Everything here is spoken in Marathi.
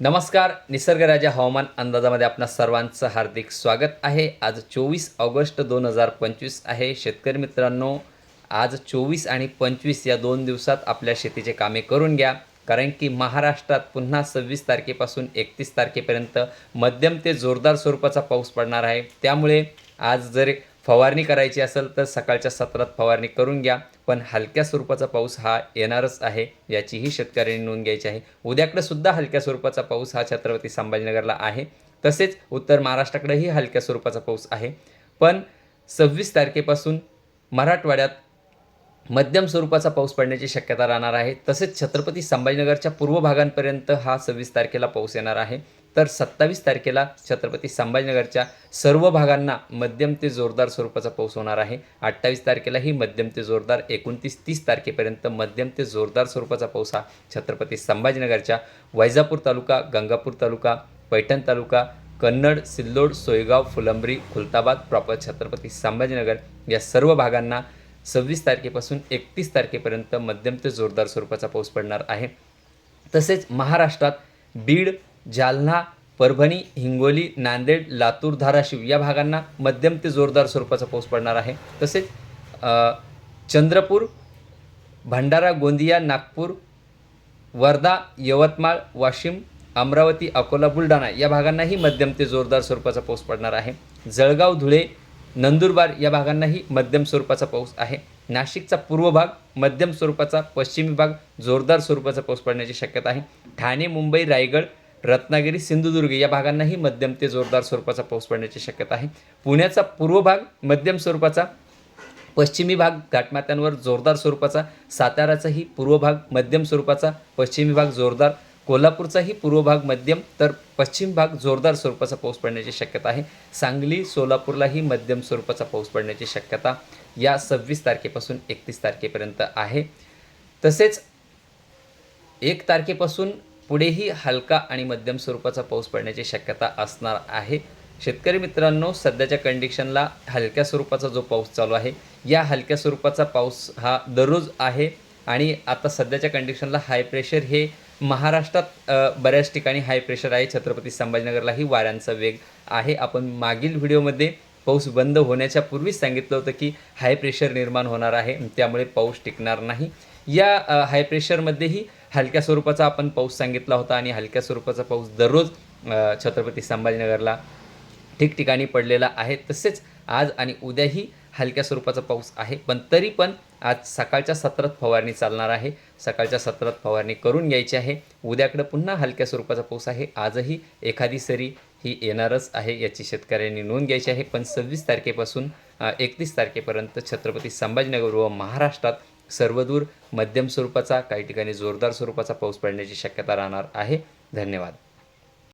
नमस्कार निसर्गराजा हवामान अंदाजामध्ये आपणा सर्वांचं हार्दिक स्वागत आहे. आज चोवीस ऑगस्ट दोन हजार पंचवीस आहे. शेतकरी मित्रांनो आज चोवीस आणि पंचवीस या दोन दिवसात आपल्या शेतीचे कामे करून घ्या. कारण की महाराष्ट्रात पुन्हा सव्वीस तारखेपासून एकतीस तारखेपर्यंत मध्यम ते जोरदार स्वरूपाचा पाऊस पडणार आहे. त्यामुळे आज जर फवारणी करायची असेल तर सकाळच्या सत्रात फवारणी करून घ्या. पण हलक्या स्वरूपाचा पाऊस हा येणारच आहे याचीही शेतकऱ्यांनी नोंद घ्यायची आहे. उद्याकडे सुद्धा हलक्या स्वरूपाचा पाऊस हा छत्रपती संभाजीनगरला आहे. तसेच उत्तर महाराष्ट्राकडेही हलक्या स्वरूपाचा पाऊस आहे. पण सव्वीस तारखेपासून मराठवाड्यात मध्यम स्वरूपाचा पाऊस पडण्याची शक्यता राहणार आहे. तसेच छत्रपती संभाजीनगरच्या पूर्व भागांपर्यंत हा सव्वीस तारखेला पाऊस येणार आहे. तर सत्तावीस तारखेला छत्रपती संभाजीनगरच्या सर्व भागांना मध्यम ते जोरदार स्वरूपाचा पाऊस होणार आहे. अठ्ठावीस तारखेलाही मध्यम ते जोरदार एकोणतीस तीस तारखेपर्यंत मध्यम ते जोरदार स्वरूपाचा पाऊस हा छत्रपती संभाजीनगरच्या वैजापूर तालुका गंगापूर तालुका पैठण तालुका कन्नड सिल्लोड सोयगाव फुलंब्री खुलताबाद प्रॉपर छत्रपती संभाजीनगर या सर्व भागांना सव्वीस तारखेपासून एकतीस तारखेपर्यंत मध्यम ते जोरदार स्वरूपाचा पाऊस पडणार आहे. तसेच महाराष्ट्रात बीड जालना परभणी हिंगोली नांदेड लातूर धाराशिव या भागांना मध्यम ते जोरदार स्वरूपाचा पाऊस पडणार आहे. तसेच चंद्रपूर भंडारा गोंदिया नागपूर वर्धा यवतमाळ वाशिम अमरावती अकोला बुलढाणा या भागांनाही मध्यम ते जोरदार स्वरूपाचा पाऊस पडणार आहे. जळगाव धुळे नंदुरबार या भागांनाही मध्यम स्वरूपाचा पाऊस आहे. नाशिकचा पूर्व भाग मध्यम स्वरूपाचा पश्चिमी भाग जोरदार स्वरूपाचा पाऊस पडण्याची शक्यता आहे. ठाणे मुंबई रायगड रत्नागिरी सिंधुदुर्ग या भागांनाही मध्यम ते जोरदार स्वरूपाचा पाऊस पडण्याची शक्यता आहे. पुण्याचा पूर्व भाग मध्यम स्वरूपाचा पश्चिमी भाग घाटमात्यांवर जोरदार स्वरूपाचा साताराचाही पूर्व भाग मध्यम स्वरूपाचा पश्चिमी भाग जोरदार कोल्हापूरचाही पूर्व भाग मध्यम तर पश्चिम भाग जोरदार स्वरूपाचा पाऊस पडण्याची शक्यता आहे. सांगली सोलापूरलाही मध्यम स्वरूपाचा पाऊस पडण्याची शक्यता या सव्वीस तारखेपासून एकतीस तारखेपर्यंत आहे. तसेच एक तारखेपासून पुढेही हलका आणि मध्यम स्वरूपाचा पाऊस पडण्याची शक्यता असणार आहे. शेतकरी मित्रांनो सध्याच्या कंडिशनला हलक्या स्वरूपाचा जो पाऊस चालू आहे या हलक्या स्वरूपाचा पाऊस हा दररोज आहे. आणि आता सध्याच्या कंडिशनला हाय प्रेशर हे महाराष्ट्रात बऱ्याच ठिकाणी हाय प्रेशर आहे. छत्रपती संभाजीनगरलाही वाऱ्यांचा वेग आहे. आपण मागील व्हिडिओमध्ये पाऊस बंद होण्याच्या पूर्वीच सांगितलं होतं की हाय प्रेशर निर्माण होणार आहे. त्यामुळे पाऊस टिकणार नाही. या हाय प्रेशरमध्येही हलक्या स्वरूपाचा आपण पाऊस सांगितला होता आणि हलक्या स्वरूपाचा पाऊस दररोज छत्रपती संभाजीनगरला ठिकठिकाणी पडलेला आहे. तसेच आज आणि उद्याही हलक्या स्वरूपाचा पाऊस आहे. पण तरी पण आज सकाळच्या सत्रात फवारणी चालणार आहे. सकाळच्या सत्रात फवारणी करून घ्यायची आहे. उद्याकडं पुन्हा हलक्या स्वरूपाचा पाऊस आहे. आजही एखादी सरी ही येणारच आहे याची शेतकऱ्यांनी नोंद घ्यायची आहे. पण सव्वीस तारखेपासून एकतीस तारखेपर्यंत छत्रपती संभाजीनगर व महाराष्ट्रात सर्वदूर मध्यम स्वरूपाचा काही ठिकाणी जोरदार स्वरूपाचा पाऊस पडण्याची शक्यता राहणार आहे. धन्यवाद.